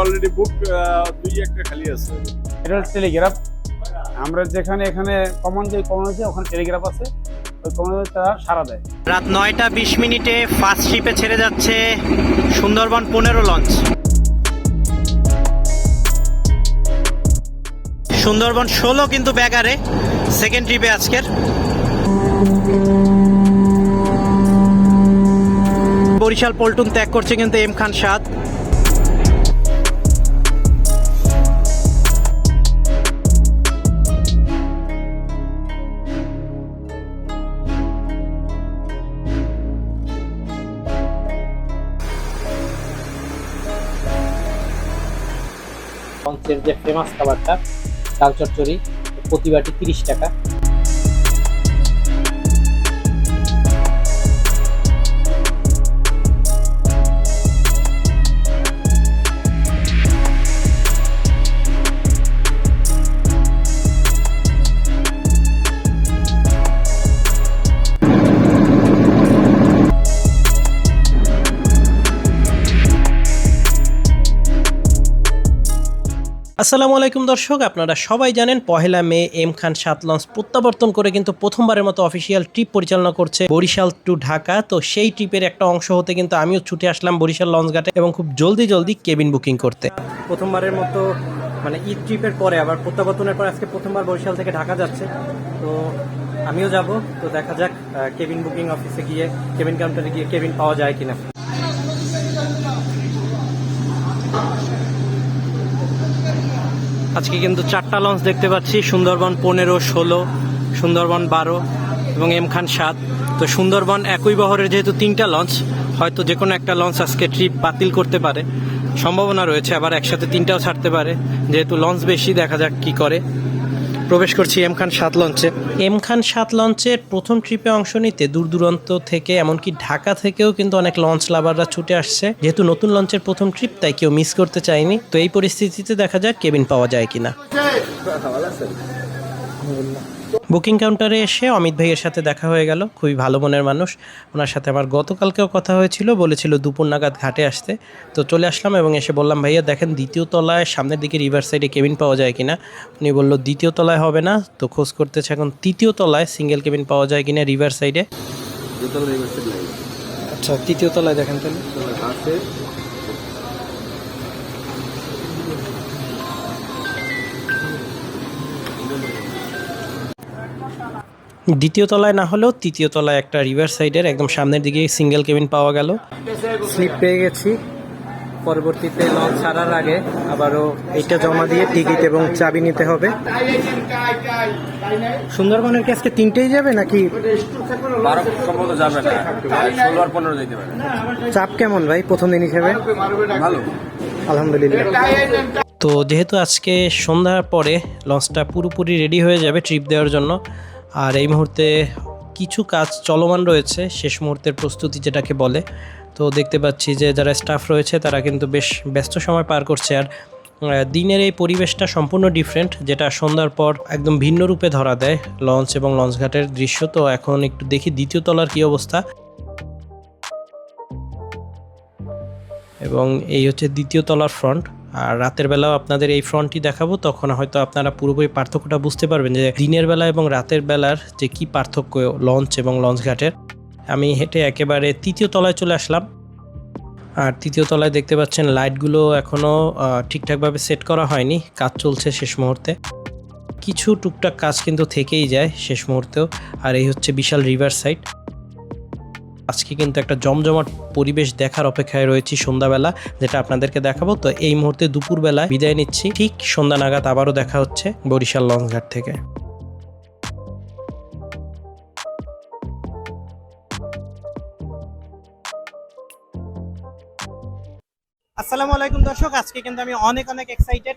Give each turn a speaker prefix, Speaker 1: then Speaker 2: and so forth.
Speaker 1: Already book দুই একটা খালি আছে।
Speaker 2: এটা টেলিগ্রাফ আমরা যেখানে এখানে কমন যে কমন আছে ওখানে টেলিগ্রাফ আছে। ওই কমন তারা সারা দেয়।
Speaker 3: রাত নয়টা বিশ মিনিটে ফার্স্ট ট্রিপে ছেড়ে যাচ্ছে সুন্দরবন পনেরো লঞ্চ সুন্দরবন ষোলো কিন্তু ব্যাগারে সেকেন্ড ট্রিপে আজকের। বরিশাল পল্টন ত্যাগ করছে কিন্তু এম খান সাদ।
Speaker 4: লঞ্চের যে ফেমাস খাবারটা ডাল চচ্চড়ি প্রতিবারটি তিরিশ টাকা।
Speaker 3: আসসালামু আলাইকুম দর্শক, আপনারা সবাই জানেন পহেলা মে এম খান সাত লঞ্চ প্রত্যাবর্তন করে কিন্তু প্রথমবারের মতো অফিসিয়াল ট্রিপ পরিচালনা করছে বরিশাল টু ঢাকা। তো সেই ট্রিপের একটা অংশ হতে কিন্তু আমিও ছুটে আসলাম বরিশাল লঞ্চ ঘাটে এবং খুব জলদি জলদি কেবিন বুকিং করতে। প্রথমবারের মতো মানে ঈদ ট্রিপের পরে, আবার প্রত্যাবর্তনের পর আজকে প্রথমবার বরিশাল থেকে ঢাকা যাচ্ছে। তো আমিও যাব, তো দেখা যাক কেবিন বুকিং অফিসে গিয়ে, কেবিন কাউন্টারে গিয়ে কেবিন পাওয়া যায় কিনা। আজকে কিন্তু চারটা লঞ্চ দেখতে পাচ্ছি। সুন্দরবন পনেরো, ষোলো, সুন্দরবন বারো এবং এম খান সাত। তো সুন্দরবন একই বহরের যেহেতু তিনটা লঞ্চ হয়তো যে কোনো একটা লঞ্চ আজকে ট্রিপ বাতিল করতে পারে। সম্ভাবনা রয়েছে আবার একসাথে তিনটাও ছাড়তে পারে। যেহেতু লঞ্চ বেশি, দেখা যাক কি করে। প্রবেশ করছি এম খান সাত লঞ্চে। এম খান সাত লঞ্চের প্রথম ট্রিপে অংশ নিতে দূর দূরান্ত থেকে এমনকি ঢাকা থেকেও কিন্তু অনেক লঞ্চ লাভাররা ছুটে আসছে। যেহেতু নতুন লঞ্চের প্রথম ট্রিপ তাই কেউ মিস করতে চায়নি। তো এই পরিস্থিতিতে দেখা যাক কেবিন পাওয়া যায় কিনা। বুকিং কাউন্টারে এসে অমিত ভাইয়ের সাথে দেখা হয়ে গেল। খুবই ভালো মনের মানুষ। ওনার সাথে আমার গতকালকেও কথা হয়েছিল বলেছিল দুপুর নাগাদ ঘাটে আসতে। তো চলে আসলাম এবং এসে বললাম ভাইয়া দেখেন দ্বিতীয় তলায় সামনের দিকে রিভার সাইডে কেবিন পাওয়া যায় কিনা? উনি বলল দ্বিতীয় তলায় হবে না। তো খোঁজ করতেছে এখন তৃতীয় তলায় সিঙ্গেল কেবিন পাওয়া যায় কিনা রিভার সাইডে আচ্ছা তৃতীয় তলায় দেখেন তাহলে। দ্বিতীয় তলায় না হলেও তৃতীয় তলায় একটা রিভার সাইডের একদম সামনের দিকে সিঙ্গেল কেবিন পাওয়া গেল। স্লিপ পেয়ে গেছি। পরবর্তীতে লঞ্চ ছাড়ার আগে আবারও এটা জমা দিয়ে টিকিট এবং চাবি নিতে হবে। সুন্দরবনের কি আজকে তিনটেই যাবে নাকি?
Speaker 1: যাবে না
Speaker 3: চাপ কেমন ভাই প্রথম দিন হিসেবে?
Speaker 1: ভালো
Speaker 3: আলহামদুলিল্লাহ। তো যেহেতু আজকে সন্ধ্যার পরে লঞ্চটা পুরোপুরি রেডি হয়ে যাবে ট্রিপ দেওয়ার জন্য আর এই মুহূর্তে কিছু কাজ চলমান রয়েছে, শেষ মুহূর্তের প্রস্তুতি যেটাকে বলে। তো দেখতে পাচ্ছি যে যারা স্টাফ রয়েছে, তারা কিন্তু বেশ ব্যস্ত সময় পার করছে। আর দিনের এই পরিবেশটা সম্পূর্ণ ডিফারেন্ট যেটা সন্ধ্যার পর একদম ভিন্ন রূপে ধরা দেয় লঞ্চ এবং লঞ্চঘাটের দৃশ্য। তো এখন একটু দেখি দ্বিতীয় তলার কী অবস্থা। এবং এই হচ্ছে দ্বিতীয় তলার ফ্রন্ট আর রাতের বেলাও আপনাদের এই ফ্রন্টটি দেখাবো, তখন হয়তো আপনারা পুরোপুরি পার্থক্যটা বুঝতে পারবেন যে দিনের বেলা এবং রাতের বেলার যে কি পার্থক্য লঞ্চ এবং লঞ্চ ঘাটের। আমি হেঁটে একেবারে তৃতীয় তলায় চলে আসলাম। আর তৃতীয় তলায় দেখতে পাচ্ছেন লাইটগুলো এখনও ঠিকঠাকভাবে সেট করা হয়নি, কাজ চলছে শেষ মুহূর্তে। কিছু টুকটাক কাজ কিন্তু থেকেই যায় শেষ মুহূর্তেও, আর এই হচ্ছে বিশাল রিভার সাইড। আজকে কিন্তু একটা জমজমাট পরিবেশ দেখার অপেক্ষায় রয়েছি সন্ধ্যাবেলা, যেটা আপনাদেরকে দেখাবো। তো এই মুহূর্তে দুপুরবেলা বিদায় নিচ্ছি। ঠিক সন্ধ্যা নাগাদ আবারও দেখা হচ্ছে বরিশাল লঞ্চঘাট থেকে। আসসালামু আলাইকুম দর্শক, আজকে কিন্তু আমি অনেক অনেক এক্সাইটেড